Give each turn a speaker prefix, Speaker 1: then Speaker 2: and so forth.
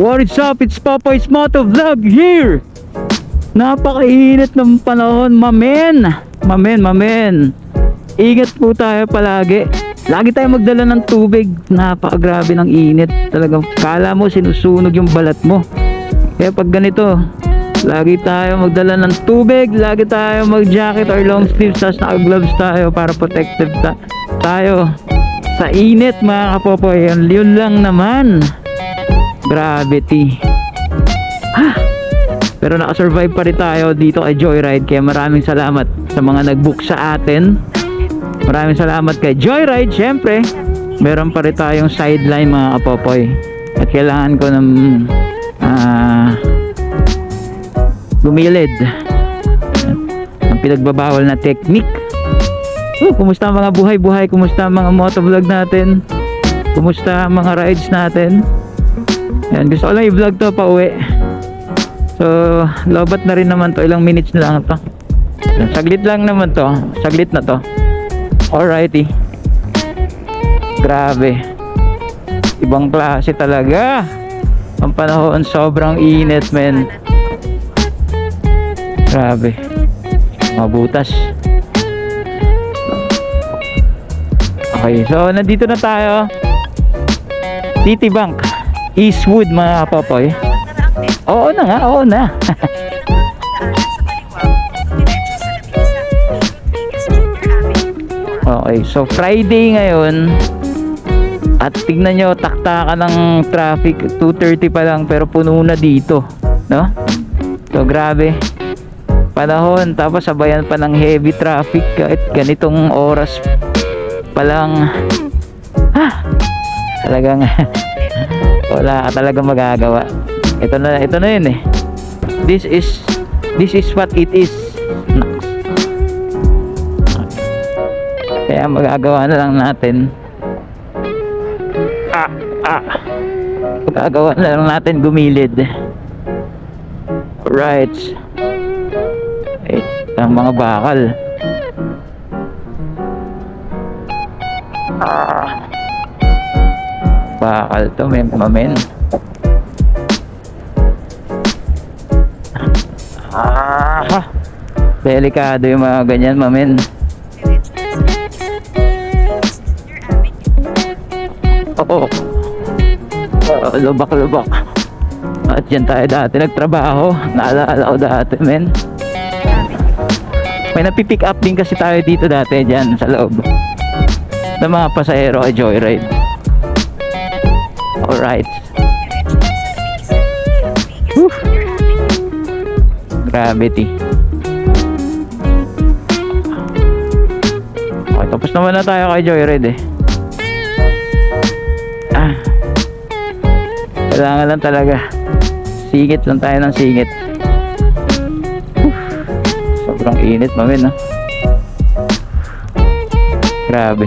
Speaker 1: What is up? It's Popoy's Moto Vlog here! Napakainit ng panahon, mamen! Mamen, mamen! Ingat po tayo palagi. Lagi tayo magdala ng tubig. Napakagrabe ng init. Talagang kala mo sinusunog yung balat mo. Kaya pag ganito, lagi tayo magdala ng tubig, lagi tayo mag-jacket or long sleeves, tapos naka-gloves tayo para protective ta- tayo sa init mga kapopoy. Yun, lang naman. Gravity. Ah, pero nakasurvive pa rin tayo dito kay Joyride kaya maraming salamat sa mga nag-book sa atin. Maraming salamat kay Joyride syempre. Meron pa rin tayong sideline mga kapopoy. At kailangan ko ng ah gumilid. Ang pinagbabawal na technique. Oh, kumusta mga buhay-buhay? Kumusta mga motovlog natin? Kumusta mga rides natin? Yan, gusto ko lang i-vlog to pa uwi. So, lobat na rin naman to. Ilang minutes na lang to. Saglit lang naman to. Saglit na to. Alrighty. Grabe. Ibang klase talaga. Ang panahon, sobrang init, men. Grabe. Mabutas. Okay, so nandito na tayo. Citibank. Eastwood mga kapopoy. Oo na nga, oo na. okay, so Friday ngayon. At tignan nyo, takta ka ng traffic. 2.30 pa lang pero puno na dito. No? So grabe. Panahon, tapos sabayan pa ng heavy traffic kahit ganitong oras pa lang. Ha! Talagang wala ka talaga magagawa. Ito na ito na yun eh. This is this is what it is. Kaya magagawa na lang natin. Ah ah. Magagawa na lang natin gumilid. Right. Eh ang mga bakal. Ah bakal to men. Mamen ah delikado yung mga ganyan mamen oo. Oh, lubak lubak. At yan tayo dati nagtrabaho. Naalala ko dati men. May napipick up din kasi tayo dito dati dyan sa loob. Ng mga pasahero ay joyride alright Whew. Gravity. Okay, tapos naman na tayo kay Joyride eh. Ah. Kailangan lang talaga. Singit lang tayo ng singit. Whew. Sobrang init mamin ah. Grabe.